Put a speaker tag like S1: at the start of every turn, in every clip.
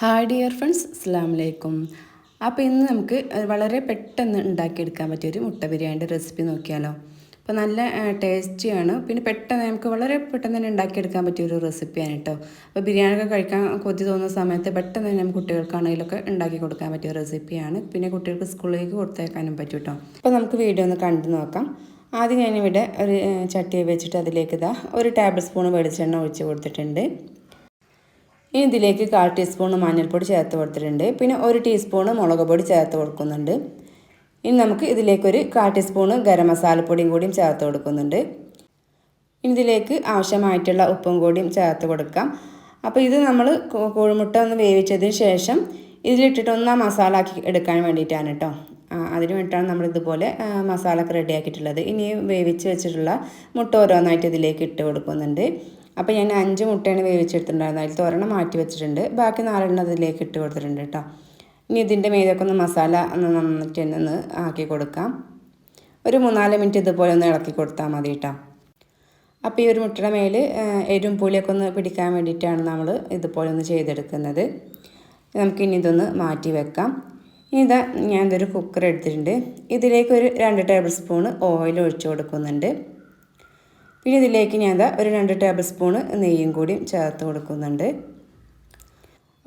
S1: Hi dear friends അസ്സാം വലൈക്കും അപ്പോൾ ഇന്ന് നമുക്ക് വളരെ പെട്ടെന്ന് ഉണ്ടാക്കിയെടുക്കാൻ പറ്റിയ ഒരു മുട്ട ബിരിയാണിന്റെ റെസിപ്പി നോക്കിയാലോ. അപ്പോൾ നല്ല ടേസ്റ്റിയാണ് പിന്നെ പെട്ടെന്ന് നമുക്ക് വളരെ പെട്ടെന്ന് തന്നെ ഉണ്ടാക്കിയെടുക്കാൻ പറ്റിയ ഒരു റെസിപ്പിയാണ് കേട്ടോ അപ്പോൾ ബിരിയാണിയൊക്കെ കഴിക്കാൻ കൊതി തോന്നുന്ന സമയത്ത് പെട്ടെന്ന് തന്നെ കുട്ടികൾക്കാണെങ്കിലൊക്കെ ഉണ്ടാക്കി കൊടുക്കാൻ പറ്റിയ റെസിപ്പിയാണ് പിന്നെ കുട്ടികൾക്ക് സ്കൂളിലേക്ക് കൊടുത്തേക്കാനും പറ്റും കേട്ടോ അപ്പോൾ നമുക്ക് വീഡിയോ ഒന്ന് കണ്ടു നോക്കാം. ആദ്യം ഞാനിവിടെ ഒരു ചട്ടിയെ വെച്ചിട്ട് അതിലേക്ക് ഇതാ ഒരു ടേബിൾ സ്പൂൺ വെളിച്ചെണ്ണ ഒഴിച്ച് കൊടുത്തിട്ടുണ്ട്. ഇനി ഇതിലേക്ക് കാൽ ടീസ്പൂൺ മഞ്ഞൾപ്പൊടി ചേർത്ത് കൊടുത്തിട്ടുണ്ട്. പിന്നെ ഒരു ടീസ്പൂൺ മുളക് പൊടി ചേർത്ത് കൊടുക്കുന്നുണ്ട്. ഇനി നമുക്ക് ഇതിലേക്കൊരു കാൽ ടീസ്പൂൺ ഗരം മസാലപ്പൊടിയും കൂടിയും ചേർത്ത് കൊടുക്കുന്നുണ്ട്. ഇനി ഇതിലേക്ക് ആവശ്യമായിട്ടുള്ള ഉപ്പും കൂടിയും ചേർത്ത് കൊടുക്കാം. അപ്പോൾ ഇത് നമ്മൾ കോഴിമുട്ട ഒന്ന് വേവിച്ചതിന് ശേഷം ഇതിലിട്ടിട്ട് ഒന്ന് ആ മസാല ആക്കി എടുക്കാൻ വേണ്ടിയിട്ടാണ് കേട്ടോ അതിന് വേണ്ടിയിട്ടാണ് നമ്മൾ ഇതുപോലെ മസാല ഒക്കെ റെഡിയാക്കിയിട്ടുള്ളത് ഇനി വേവിച്ച് വെച്ചിട്ടുള്ള മുട്ട ഓരോന്നായിട്ട് ഇതിലേക്ക് ഇട്ട് കൊടുക്കുന്നുണ്ട്. അപ്പോൾ ഞാൻ അഞ്ച് മുട്ടയാണ് വേവിച്ചെടുത്തിട്ടുണ്ടായിരുന്നത്. അതിൽ തോരണം മാറ്റി വെച്ചിട്ടുണ്ട്. ബാക്കി നാലെണ്ണം അതിലേക്ക് ഇട്ട് കൊടുത്തിട്ടുണ്ട് കേട്ടോ. ഇനി ഇതിന്റെ മേലൊക്കെ ഒന്ന് മസാല ഒന്ന് നന്നിട്ട് ഒന്ന് ആക്കി കൊടുക്കാം. ഒരു മൂന്നാൽ മിനിറ്റ് ഇതുപോലെ ഒന്ന് ഇളക്കി കൊടുത്താൽ മതി കേട്ടോ. അപ്പോൾ ഈ ഒരു മുട്ടയുടെ മേൽ എരും പുളിയൊക്കെ ഒന്ന് പിടിക്കാൻ വേണ്ടിയിട്ടാണ് നമ്മൾ ഇതുപോലെ ഒന്ന് ചെയ്തെടുക്കുന്നത്. നമുക്കിനി ഇതൊന്ന് മാറ്റി വെക്കാം. ഇനി ഇതാ ഞാൻ ഇതൊരു കുക്കർ എടുത്തിട്ടുണ്ട്. ഇതിലേക്ക് ഒരു രണ്ട് ടേബിൾ സ്പൂണ് ഓയിൽ ഒഴിച്ചു കൊടുക്കുന്നുണ്ട്. പിന്നെ ഇതിലേക്ക് ഞാൻ എന്താ ഒരു രണ്ട് ടേബിൾ സ്പൂണ് നെയ്യും കൂടി ചേർത്ത് കൊടുക്കുന്നുണ്ട്.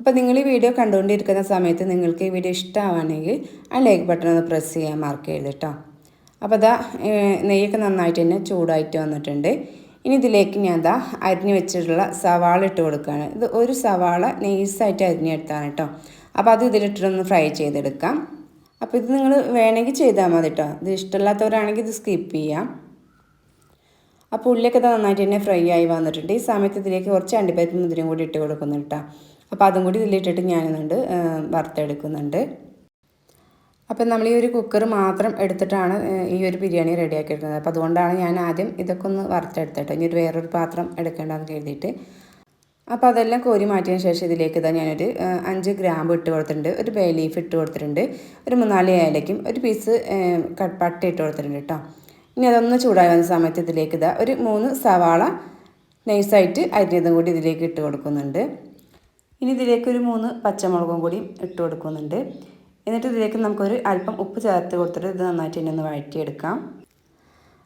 S1: അപ്പോൾ നിങ്ങൾ ഈ വീഡിയോ കണ്ടുകൊണ്ടിരിക്കുന്ന സമയത്ത് നിങ്ങൾക്ക് ഈ വീഡിയോ ഇഷ്ടമാണെങ്കിൽ ആ ലൈക്ക് ബട്ടൺ ഒന്ന് പ്രസ് ചെയ്യാൻ മാർക്ക് ചെയ്ത് കേട്ടോ അപ്പോൾ അതാ നെയ്യൊക്കെ നന്നായിട്ട് തന്നെ ചൂടായിട്ട് വന്നിട്ടുണ്ട്. ഇനി ഇതിലേക്ക് ഞാൻ എന്താ അരിഞ്ഞ് വെച്ചിട്ടുള്ള സവാള ഇട്ട് കൊടുക്കുകയാണ്. ഇത് ഒരു സവാള നെയ്സായിട്ട് അരിഞ്ഞെടുത്താണ് കേട്ടോ അപ്പോൾ അത് ഇതിലിട്ടിട്ടൊന്ന് ഫ്രൈ ചെയ്തെടുക്കാം. അപ്പോൾ ഇത് നിങ്ങൾ വേണമെങ്കിൽ ചെയ്താൽ മതി കേട്ടോ ഇത് ഇഷ്ടമില്ലാത്തവരാണെങ്കിൽ ഇത് സ്കിപ്പ് ചെയ്യാം. അപ്പോൾ ഉള്ളിയൊക്കെ നന്നായിട്ട് തന്നെ ഫ്രൈ ആയി വന്നിട്ടുണ്ട്. ഈ സമയത്ത് ഇതിലേക്ക് കുറച്ച് അണ്ടിപ്പരിപ്പ് മുതിരയും കൂടി ഇട്ട് കൊടുക്കുന്നുണ്ട് കേട്ടോ. അപ്പോൾ അതും കൂടി ഇതിലിട്ടിട്ട് ഞാനുണ്ട് വറുത്തെടുക്കുന്നുണ്ട്. അപ്പം നമ്മൾ ഈ ഒരു കുക്കർ മാത്രം എടുത്തിട്ടാണ് ഈ ഒരു ബിരിയാണി റെഡിയാക്കി എടുക്കുന്നത് അപ്പോൾ അതുകൊണ്ടാണ് ഞാൻ ആദ്യം ഇതൊക്കെ ഒന്ന് വറുത്തെടുത്തിട്ട് ഇനി ഒരു വേറൊരു പാത്രം എടുക്കേണ്ടതെന്ന് കരുതിയിട്ട്. അപ്പോൾ അതെല്ലാം കോരി മാറ്റിയതിന് ശേഷം ഇതിലേക്ക് ഇതാ ഞാനൊരു അഞ്ച് ഗ്രാമ്പ് ഇട്ട് കൊടുത്തിട്ടുണ്ട്. ഒരു ബേ ലീഫ് ഇട്ട് കൊടുത്തിട്ടുണ്ട്. ഒരു മൂന്നാൽ ഏലയ്ക്കും ഒരു പീസ് പട്ട ഇട്ട് കൊടുത്തിട്ടുണ്ട് കേട്ടോ. ഇനി അതൊന്ന് ചൂടായി വന്ന സമയത്ത് ഇതിലേക്ക് ഇതാ ഒരു മൂന്ന് സവാള നൈസായിട്ട് അരിഞ്ഞതും കൂടി ഇതിലേക്ക് ഇട്ട് കൊടുക്കുന്നുണ്ട്. ഇനി ഇതിലേക്ക് ഒരു മൂന്ന് പച്ചമുളകും കൂടി ഇട്ട് കൊടുക്കുന്നുണ്ട്. എന്നിട്ട് ഇതിലേക്ക് നമുക്കൊരു അല്പം ഉപ്പ് ചേർത്ത് കൊടുത്തിട്ട് ഇത് നന്നായിട്ട് ഇനി ഒന്ന് വഴറ്റിയെടുക്കാം.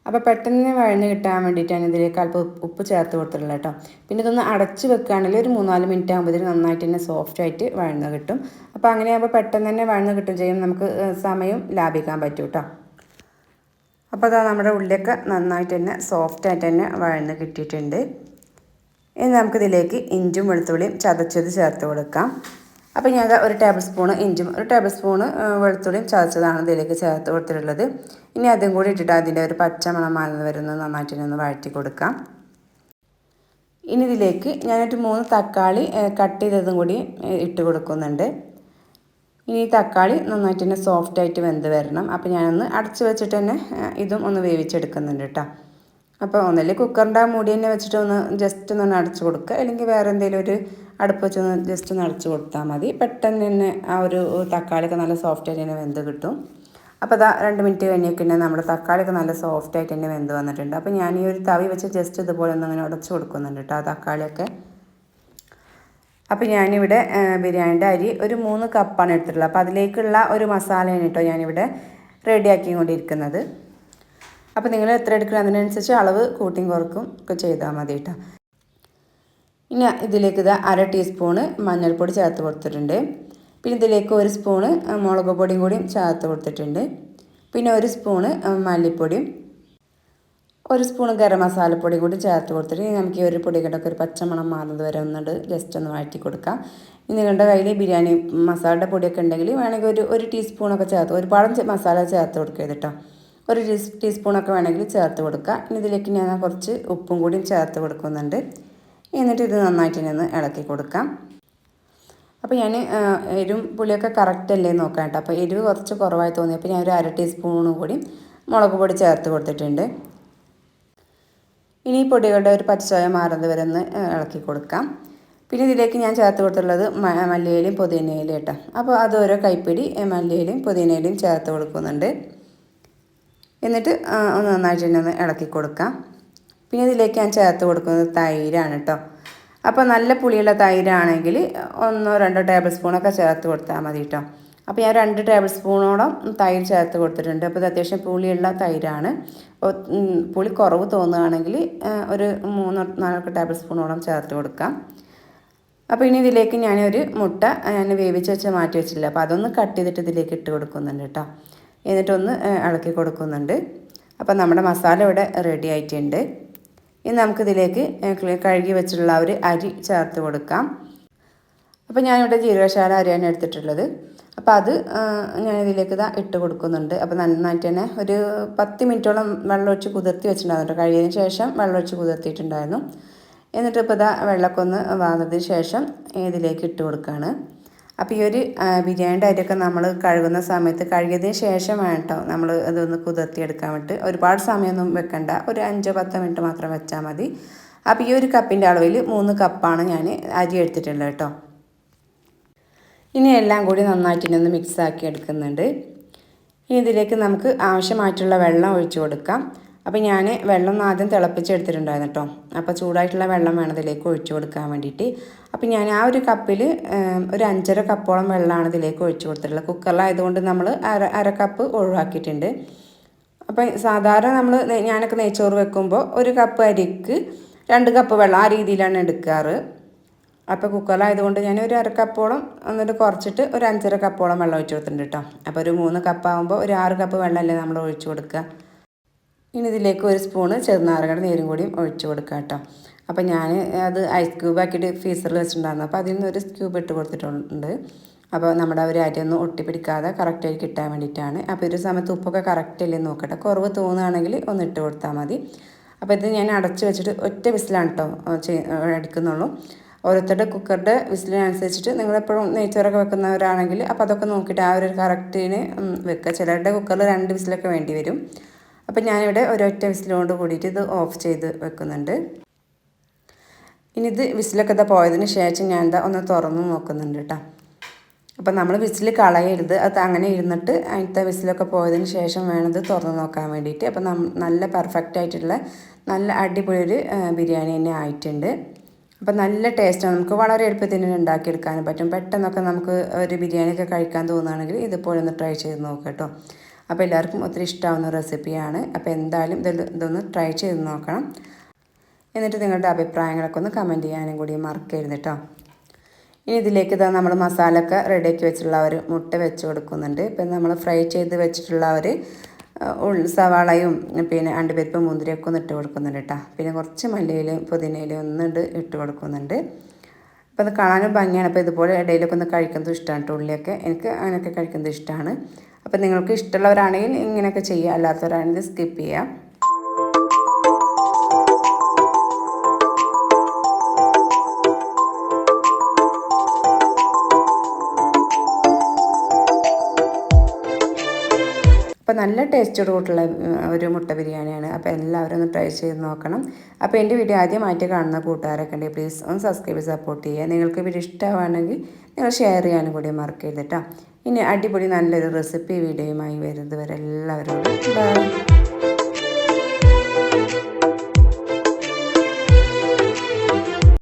S1: അപ്പോൾ പെട്ടെന്ന് വഴന്ന് കിട്ടാൻ വേണ്ടിയിട്ടാണ് ഇതിലേക്ക് അല്പം ഉപ്പ് ചേർത്ത് കൊടുത്തിട്ടുള്ളത് കേട്ടോ. പിന്നെ ഇതൊന്ന് അടച്ച് വെക്കുകയാണെങ്കിൽ ഒരു മൂന്നാൽ മിനിറ്റ് ആകുമ്പോഴത്തേന് നന്നായിട്ട് തന്നെ സോഫ്റ്റ് ആയിട്ട് വഴന്ന് കിട്ടും. അപ്പോൾ അങ്ങനെയാകുമ്പോൾ പെട്ടെന്ന് തന്നെ വഴന്ന് കിട്ടും ചെയ്യും. നമുക്ക് സമയം ലാഭിക്കാൻ പറ്റും കേട്ടോ. അപ്പോൾ അതാ നമ്മുടെ ഉള്ളിയൊക്കെ നന്നായിട്ട് തന്നെ സോഫ്റ്റായിട്ട് തന്നെ വഴന്ന് കിട്ടിയിട്ടുണ്ട്. ഇനി നമുക്കിതിലേക്ക് ഇഞ്ചും വെളുത്തുള്ളിയും ചതച്ചത് ചേർത്ത് കൊടുക്കാം. അപ്പോൾ ഞാൻ ഒരു ടേബിൾ സ്പൂൺ ഇഞ്ചും ഒരു ടേബിൾ സ്പൂൺ വെളുത്തുള്ളിയും ചതച്ചതാണ് ഇതിലേക്ക് ചേർത്ത് കൊടുത്തിട്ടുള്ളത്. ഇനി അതും കൂടി ഇട്ടിട്ട് അതിന്റെ ഒരു പച്ച മണം മാറുന്ന വരുന്നത് നന്നായിട്ട് തന്നെ ഒന്ന് വഴറ്റി കൊടുക്കാം. ഇനി ഇതിലേക്ക് ഞാനൊരു മൂന്ന് തക്കാളി കട്ട് ചെയ്തതും കൂടി ഇട്ട് കൊടുക്കുന്നുണ്ട്. ഇനി തക്കാളി നന്നായിട്ട് തന്നെ സോഫ്റ്റ് ആയിട്ട് വെന്ത് വരണം. അപ്പോൾ ഞാനൊന്ന് അടച്ചു വെച്ചിട്ട് തന്നെ ഇതും ഒന്ന് വേവിച്ചെടുക്കുന്നുണ്ട് കേട്ടോ അപ്പോൾ ഒന്നല്ലേ കുക്കറിന്റെ ആ മൂടി തന്നെ വെച്ചിട്ട് ഒന്ന് ജസ്റ്റ് ഒന്ന് അടച്ചു കൊടുക്കുക അല്ലെങ്കിൽ വേറെ എന്തെങ്കിലും ഒരു അടുപ്പ് വെച്ചൊന്ന് ജസ്റ്റ് ഒന്ന് അടച്ചു കൊടുത്താൽ മതി. പെട്ടെന്ന് തന്നെ ആ ഒരു തക്കാളിയൊക്കെ നല്ല സോഫ്റ്റ് ആയിട്ട് തന്നെ വെന്ത് കിട്ടും. അപ്പോൾ അതാ രണ്ട് മിനിറ്റ് കഴിഞ്ഞൊക്കെ തന്നെ നമ്മുടെ തക്കാളിയൊക്കെ നല്ല സോഫ്റ്റ് ആയിട്ട് തന്നെ വെന്ത് വന്നിട്ടുണ്ട്. അപ്പോൾ ഞാൻ ഈ ഒരു തവി വെച്ച് ജസ്റ്റ് ഇതുപോലെ ഒന്ന് അങ്ങനെ ഉടച്ചു കൊടുക്കുന്നുണ്ട് കേട്ടോ ആ തക്കാളിയൊക്കെ. അപ്പോൾ ഞാനിവിടെ ബിരിയാണിന്റെ അരി ഒരു മൂന്ന് കപ്പാണ് എടുത്തിട്ടുള്ളത്. അപ്പോൾ അതിലേക്കുള്ള ഒരു മസാലയാണ് കേട്ടോ ഞാനിവിടെ റെഡിയാക്കിക്കൊണ്ടിരിക്കുന്നത്. അപ്പോൾ നിങ്ങൾ എത്ര എടുക്കണം? അതിനനുസരിച്ച് അളവ് കൂട്ടിയും കുറക്കും ഒക്കെ ചെയ്താൽ മതി കേട്ടോ. ഇനി ഇതിലേക്ക് ഇത് അര ടീസ്പൂണ് മഞ്ഞൾപ്പൊടി ചേർത്ത് കൊടുത്തിട്ടുണ്ട്. പിന്നെ ഇതിലേക്ക് ഒരു സ്പൂണ് മുളക് പൊടിയും കൂടിയും ചേർത്ത് കൊടുത്തിട്ടുണ്ട്. പിന്നെ ഒരു സ്പൂണ് മല്ലിപ്പൊടിയും ഒരു സ്പൂൺ ഗരം മസാലപ്പൊടി കൂടി ചേർത്ത് കൊടുത്തിട്ട് നമുക്ക് ഈ ഒരു പൊടികളുടെ ഒരു പച്ചമണം മാറുന്നത് വരെ ഒന്നിട്ട് ജസ്റ്റ് ഒന്ന് വാറ്റി കൊടുക്കാം. ഇനി നിങ്ങളുടെ കയ്യിൽ ബിരിയാണി മസാലയുടെ പൊടിയൊക്കെ ഉണ്ടെങ്കിൽ വേണമെങ്കിൽ ഒരു ഒരു ടീസ്പൂണൊക്കെ ചേർത്ത് ഒരു ഒരുപാട് മസാല ചേർത്ത് കൊടുക്കരുത് കേട്ടോ. ഒരു ടീസ്പൂണൊക്കെ വേണമെങ്കിൽ ചേർത്ത് കൊടുക്കുക ഇനി ഇതിലേക്ക് ഞാൻ കുറച്ച് ഉപ്പും കൂടിയും ചേർത്ത് കൊടുക്കുന്നുണ്ട്. എന്നിട്ട് ഇത് നന്നായിട്ട് ഇനി ഇളക്കി കൊടുക്കാം. അപ്പോൾ ഞാൻ എരിവും പുളിയൊക്കെ കറക്റ്റ് അല്ലേ നോക്കാം കേട്ടോ. അപ്പോൾ എരിവ് കുറച്ച് കുറവായി തോന്നിയപ്പോൾ ഞാൻ ഒരു അര ടീസ്പൂണും കൂടി മുളക് പൊടി ചേർത്ത് കൊടുത്തിട്ടുണ്ട്. ഇനി പൊടികളുടെ ഒരു പച്ചച്ചോയ മാറുന്നത് വരെ ഒന്ന് ഇളക്കി കൊടുക്കാം. പിന്നെ ഇതിലേക്ക് ഞാൻ ചേർത്ത് കൊടുത്തുള്ളത് മല്ലിയിലും പുതിനയിലും കേട്ടോ. അപ്പോൾ അത് ഓരോ കൈപ്പിടി മല്ലിയിലും പുതിനയിലും ചേർത്ത് കൊടുക്കുന്നുണ്ട്. എന്നിട്ട് ഒന്ന് നന്നായിട്ട് തന്നെ ഒന്ന് ഇളക്കി കൊടുക്കാം. പിന്നെ ഇതിലേക്ക് ഞാൻ ചേർത്ത് കൊടുക്കുന്നത് തൈരാണ് കേട്ടോ. അപ്പോൾ നല്ല പുളിയുള്ള തൈരാണെങ്കിൽ ഒന്നോ രണ്ടോ ടേബിൾ സ്പൂണൊക്കെ ചേർത്ത് കൊടുത്താൽ മതി കേട്ടോ. അപ്പോൾ ഞാൻ രണ്ട് ടേബിൾ സ്പൂണോളം തൈര് ചേർത്ത് കൊടുത്തിട്ടുണ്ട്. അപ്പോൾ ഇത് അത്യാവശ്യം പുളിയുള്ള തൈരാണ്. അപ്പോൾ പുളി കുറവ് തോന്നുകയാണെങ്കിൽ ഒരു മൂന്നോ നാലോ ടേബിൾ സ്പൂണോളം ചേർത്ത് കൊടുക്കാം. അപ്പോൾ ഇനി ഇതിലേക്ക് ഞാൻ ഒരു മുട്ട ഞാൻ വേവിച്ച് വെച്ച് മാറ്റി വെച്ചില്ല അപ്പോൾ അതൊന്ന് കട്ട് ചെയ്തിട്ട് ഇതിലേക്ക് ഇട്ട് കൊടുക്കുന്നുണ്ട് കേട്ടോ. എന്നിട്ടൊന്ന് ഇളക്കി കൊടുക്കുന്നുണ്ട്. അപ്പോൾ നമ്മുടെ മസാല ഇവിടെ റെഡി ആയിട്ടുണ്ട്. ഇനി നമുക്കിതിലേക്ക് കഴുകി വെച്ചിട്ടുള്ള ഒരു അരി ചേർത്ത് കൊടുക്കാം. അപ്പോൾ ഞാനിവിടെ ജീരകശാല അരിയാണ് എടുത്തിട്ടുള്ളത്. അപ്പോൾ അത് ഞാൻ ഇതിലേക്ക് ഇതാ ഇട്ട് കൊടുക്കുന്നുണ്ട്. അപ്പോൾ നന്നായിട്ട് തന്നെ ഒരു പത്ത് മിനിറ്റോളം വെള്ളം ഒഴിച്ച് കുതിർത്തി വെച്ചിട്ടുണ്ടായിരുന്നു കഴിയതിന് ശേഷം വെള്ളം ഒഴിച്ച് കുതിർത്തിയിട്ടുണ്ടായിരുന്നു. എന്നിട്ട് ഇപ്പോൾ ഇതാ വെള്ളമൊക്കെ ഒന്ന് ശേഷം ഇതിലേക്ക് ഇട്ട് കൊടുക്കുകയാണ് അപ്പോൾ ഈ ഒരു ബിരിയാണിന്റെ അരിയൊക്കെ നമ്മൾ കഴുകുന്ന സമയത്ത് കഴുകിയതിന് ശേഷം വേണ്ടോ നമ്മൾ ഇതൊന്ന് കുതിർത്തിയെടുക്കാൻ വേണ്ടി ഒരുപാട് സമയമൊന്നും വെക്കണ്ട. ഒരു അഞ്ചോ പത്തോ മിനിറ്റ് മാത്രം വെച്ചാൽ മതി. അപ്പോൾ ഈ ഒരു കപ്പിന്റെ അളവിൽ മൂന്ന് കപ്പാണ് ഞാൻ അരി എടുത്തിട്ടുള്ളത് കേട്ടോ. ഇനി എല്ലാം കൂടി നന്നായിട്ട് ഇനി ഒന്ന് മിക്സാക്കി എടുക്കുന്നുണ്ട്. ഇനി ഇതിലേക്ക് നമുക്ക് ആവശ്യമായിട്ടുള്ള വെള്ളം ഒഴിച്ചു കൊടുക്കാം. അപ്പോൾ ഞാൻ വെള്ളം ആദ്യം തിളപ്പിച്ചെടുത്തിട്ടുണ്ടായിരുന്നു കേട്ടോ അപ്പോൾ ചൂടായിട്ടുള്ള വെള്ളം വേണം ഇതിലേക്ക് ഒഴിച്ചു കൊടുക്കാൻ വേണ്ടിയിട്ട്. അപ്പോൾ ഞാൻ ആ ഒരു കപ്പിൽ ഒരു അഞ്ചര കപ്പോളം വെള്ളമാണ് ഇതിലേക്ക് ഒഴിച്ചു കൊടുത്തിട്ടുള്ളത്. കുക്കറിലായതുകൊണ്ട് നമ്മൾ അര അര കപ്പ് ഒഴിവാക്കിയിട്ടുണ്ട്. അപ്പം സാധാരണ നമ്മൾ ഞാനൊക്കെ നെയ്ച്ചോറ് വെക്കുമ്പോൾ ഒരു കപ്പ് അരിക്ക് രണ്ട് കപ്പ് വെള്ളം ആ രീതിയിലാണ് എടുക്കാറ്. അപ്പോൾ കുക്കറിലായതുകൊണ്ട് ഞാൻ ഒരു അര കപ്പോളം എന്നിട്ട് കുറച്ചിട്ട് ഒരു അഞ്ചര കപ്പോളം വെള്ളം ഒഴിച്ചു കൊടുത്തിട്ടുണ്ട് കേട്ടോ അപ്പോൾ ഒരു മൂന്ന് കപ്പാകുമ്പോൾ ഒരു ആറ് കപ്പ് വെള്ളമല്ലേ നമ്മൾ ഒഴിച്ചു കൊടുക്കുക. ഇനി ഇതിലേക്ക് ഒരു സ്പൂണ് ചെറുനാറുകട നീരും കൂടിയും ഒഴിച്ചു കൊടുക്കുക കേട്ടോ അപ്പോൾ ഞാൻ അത് ഐസ് ക്യൂബ് ആക്കിയിട്ട് ഫീസറിൽ വെച്ചിട്ടുണ്ടായിരുന്നു. അപ്പോൾ അതിൽ നിന്ന് ഒരു ക്യൂബ് ഇട്ട് കൊടുത്തിട്ടുണ്ട്. അപ്പോൾ നമ്മുടെ ഒരു അരിയൊന്നും ഒട്ടിപ്പിടിക്കാതെ കറക്റ്റായി കിട്ടാൻ വേണ്ടിയിട്ടാണ്. അപ്പോൾ ഒരു സമയത്ത് ഉപ്പൊക്കെ കറക്റ്റ് അല്ലേ നോക്കട്ടെ. കുറവ് തോന്നുകയാണെങ്കിൽ ഒന്ന് ഇട്ട് കൊടുത്താൽ മതി. അപ്പോൾ ഇത് ഞാൻ അടച്ച് വെച്ചിട്ട് ഒറ്റ വിസിലാണ് കേട്ടോ എടുക്കുന്നുള്ളൂ. ഓരോരുത്തരുടെ കുക്കറുടെ വിസിലിനനുസരിച്ചിട്ട് നിങ്ങളെപ്പോഴും നെയ്ച്ചോറൊക്കെ വെക്കുന്നവരാണെങ്കിൽ അപ്പോൾ അതൊക്കെ നോക്കിയിട്ട് ആ ഒരു കറക്റ്റിന് വെക്കുക. ചിലരുടെ കുക്കറിൽ രണ്ട് വിസിലൊക്കെ വേണ്ടി വരും. അപ്പം ഞാനിവിടെ ഒരൊറ്റ വിസിലുകൊണ്ട് കൂടിയിട്ട് ഇത് ഓഫ് ചെയ്ത് വെക്കുന്നുണ്ട്. ഇനി ഇത് വിസിലൊക്കെ ഇതാ പോയതിന് ശേഷം ഞാൻ എന്താ ഒന്ന് തുറന്ന് നോക്കുന്നുണ്ട് കേട്ടോ. അപ്പം നമ്മൾ വിസിൽ കളയരുത്. അത് അങ്ങനെ ഇരുന്നിട്ട് അതിന്റെ വിസിലൊക്കെ പോയതിന് ശേഷം വേണത് തുറന്ന് നോക്കാൻ വേണ്ടിയിട്ട്. അപ്പം നല്ല പെർഫെക്റ്റ് ആയിട്ടുള്ള നല്ല അടിപൊളി ഒരു ബിരിയാണി തന്നെ ആയിട്ടുണ്ട്. അപ്പം നല്ല ടേസ്റ്റാണ് നമുക്ക് വളരെ എളുപ്പത്തിൽ എളുപ്പത്തിന് ഉണ്ടാക്കിയെടുക്കാനും പറ്റും. പെട്ടെന്നൊക്കെ നമുക്ക് ഒരു ബിരിയാണിയൊക്കെ കഴിക്കാൻ തോന്നുകയാണെങ്കിൽ ഇതുപോലെ ഒന്ന് ട്രൈ ചെയ്ത് നോക്കാം കേട്ടോ അപ്പോൾ എല്ലാവർക്കും ഒത്തിരി ഇഷ്ടമാവുന്ന റെസിപ്പിയാണ് അപ്പോൾ എന്തായാലും ഇത് ഇതൊന്ന് ട്രൈ ചെയ്ത് നോക്കണം. എന്നിട്ട് നിങ്ങളുടെ അഭിപ്രായങ്ങളൊക്കെ ഒന്ന് കമന്റ് ചെയ്യാനും കൂടി മറക്കരുത് കേട്ടോ ഇനി ഇതിലേക്ക് ഇതാ നമ്മൾ മസാലയൊക്കെ റെഡിയാക്കി വെച്ചിട്ടുള്ള ഒരു മുട്ട വെച്ച് കൊടുക്കുന്നുണ്ട്. ഇപ്പം നമ്മൾ ഫ്രൈ ചെയ്ത് വെച്ചിട്ടുള്ള ഒരു ഉള്ളി സവാളയും പിന്നെ അണ്ടിപ്പരിപ്പ് മുന്തിരിയൊക്കെ ഒന്ന് ഇട്ട് കൊടുക്കുന്നുണ്ട് കേട്ടോ പിന്നെ കുറച്ച് മല്ലിയിലും പുതിനയിലും ഒന്നിട്ട് ഇട്ട് കൊടുക്കുന്നുണ്ട്. അപ്പോൾ അത് കാണാനും ഭംഗിയാണ്. അപ്പോൾ ഇതുപോലെ ഇടയിലൊക്കെ ഒന്ന് കഴിക്കുന്നത് ഇഷ്ടമാണ് ഉള്ളിയൊക്കെ. എനിക്ക് അങ്ങനെയൊക്കെ കഴിക്കുന്നത് ഇഷ്ടമാണ് അപ്പോൾ നിങ്ങൾക്ക് ഇഷ്ടമുള്ളവരാണെങ്കിൽ ഇങ്ങനെയൊക്കെ ചെയ്യുക അല്ലാത്തവരാണെങ്കിൽ സ്കിപ്പ് ചെയ്യാം. നല്ല ടേസ്റ്റോട് കൂട്ടുള്ള ഒരു മുട്ട ബിരിയാണിയാണ്. അപ്പോൾ എല്ലാവരും ഒന്ന് ട്രൈ ചെയ്ത് നോക്കണം. അപ്പോൾ എന്റെ വീഡിയോ ആദ്യമായിട്ട് കാണുന്ന കൂട്ടുകാരൊക്കെ ഉണ്ടെങ്കിൽ പ്ലീസ് ഒന്ന് സബ്സ്ക്രൈബ് സപ്പോർട്ട് ചെയ്യുക. നിങ്ങൾക്ക് വീഡിയോ ഇഷ്ടമാണെങ്കിൽ നിങ്ങൾ ഷെയർ ചെയ്യാനും കൂടി മാർക്ക് കേട്ടോ. ഇനി അടിപൊളി നല്ലൊരു റെസിപ്പി വീഡിയോയുമായി വരുന്നത് വരെ എല്ലാവരോടും